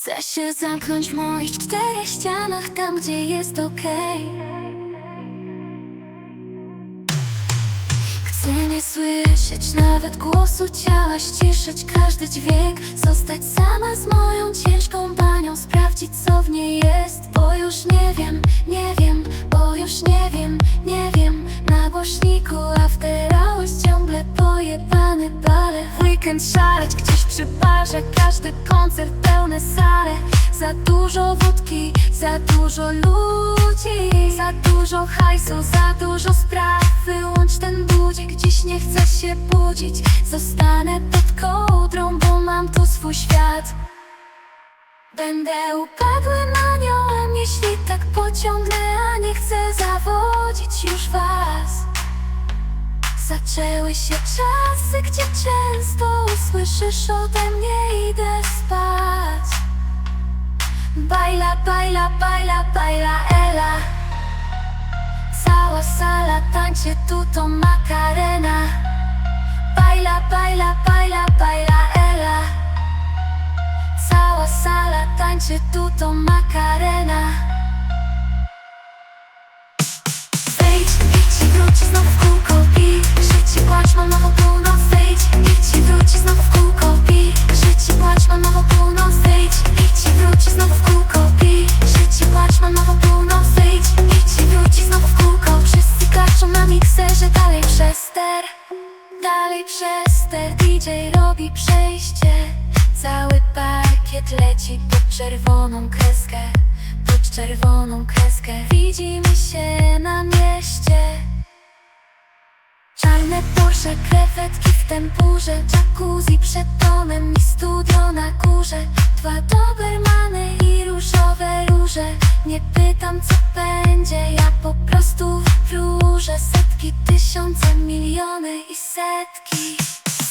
Chcę się zamknąć w moich czterech ścianach, tam gdzie jest okej. Chcę nie słyszeć nawet głosu ciała, ściszyć każdy dźwięk, zostać sama z moją ciężką banią, sprawdzić co w niej jest, bo już nie wiem, Za dużo wódki, za dużo ludzi, za dużo hajsu, za dużo spraw. Wyłącz ten budzik, dziś nie chcę się budzić. Zostanę pod kołdrą, bo mam tu swój świat. Będę upadłym aniołem, jeśli tak pociągnę, a nie chcę zawodzić już was. Zaczęły się czasy, gdzie często usłyszysz ode mnie idę baila, baila, Ela. Cała sala tańczy tu to makarena Baila, baila, baila, baila Ela. Cała sala tańczy tu to dalej przez ster DJ robi przejście. Cały parkiet leci pod czerwoną kreskę Pod czerwoną kreskę. Widzimy się na mieście. Czarne Porsche, krewetki w tempurze Jacuzzi przed domem i studio na górze. Dwa dobermany i różowe róże. Nie pytam co będzie, ja po prostu wróżę Setki, tysiące, miliony setki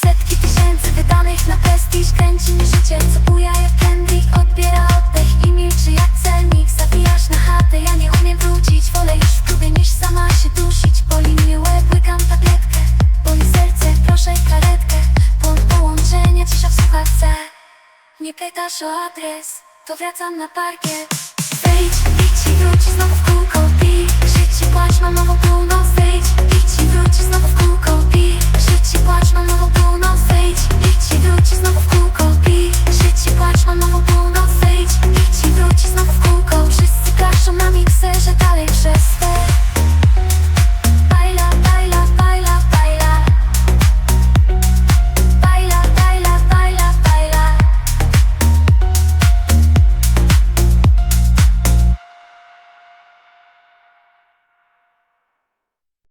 Setki tysięcy wydanych na prestiż Kręci mi życie, co buja jak Kendrick Odbiera oddech i milczy jak cennik. Zawijasz na chatę, ja nie umiem wrócić. Wolę już w klubie niż sama się dusić. Boli mnie łeb, łykam tabletkę. Boli serce, proszę karetkę. Błąd połączenia, cisza w słuchawce Nie pytasz o adres, to wracam na parkiet